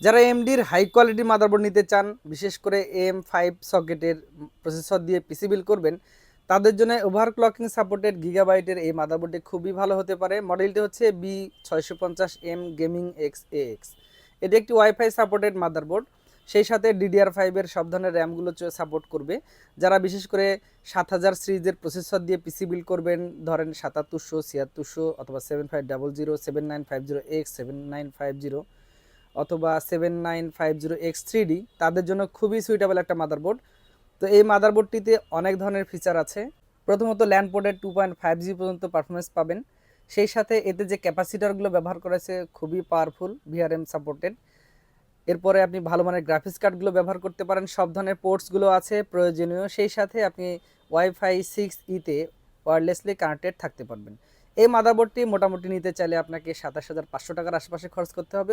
যারা এমডির high quality motherboard নিতে চান, বিশেষ করে এম ফাইভ সকেটের প্রসেসর দিয়ে পিসি বিল করবেন, তাদের জন্য ওভারক্লকিং সাপোর্টেড গিগাবাইটের এই মাদারবোর্ডটি খুবই ভালো হতে পারে। মডেলটি হচ্ছে বি ছয়শো পঞ্চাশ M gaming X A X এটি একটি ওয়াইফাই সাপোর্টেড মাদারবোর্ড সেই সাথে ডিডিআর ফাইভের সব ধরনের র্যামগুলো সাপোর্ট করবে। যারা বিশেষ করে সাত হাজার সিরিজের প্রসেসর দিয়ে পিসি বিল করবেন, ধরেন সাতাত্তরশো, ছিয়াত্তরশো অথবা seven five double zero seven nine five zero X seven nine five zero অথবা seven nine five zero X three D তাদের জন্য খুবই সুইটেবল একটা মাদারবোর্ড তো এই মাদারবোর্ডটিতে অনেক ধরনের ফিচার আছে। প্রথমত ল্যান্ড পোর্টের টু পয়েন্ট ফাইভ জি পর্যন্ত পারফরমেন্স পাবেন। সেই সাথে এতে যে ক্যাপাসিটারগুলো ব্যবহার করেছে, খুবই পাওয়ারফুল ভিআরএম সাপোর্টেড এরপরে আপনি ভালো মানের গ্রাফিক্স কার্ডগুলো ব্যবহার করতে পারেন, সব ধরনের পোর্টসগুলো আছে, প্রয়োজনীয়। সেই সাথে আপনি ওয়াইফাই সিক্স ইতে ওয়্যারলেসলি কানেক্টেড থাকতে পারবেন। এই মাদারবোর্ডটি মোটামুটি নিতে চাইলে আপনাকে সাতাশ হাজার পাঁচশো টাকার আশেপাশে খরচ করতে হবে।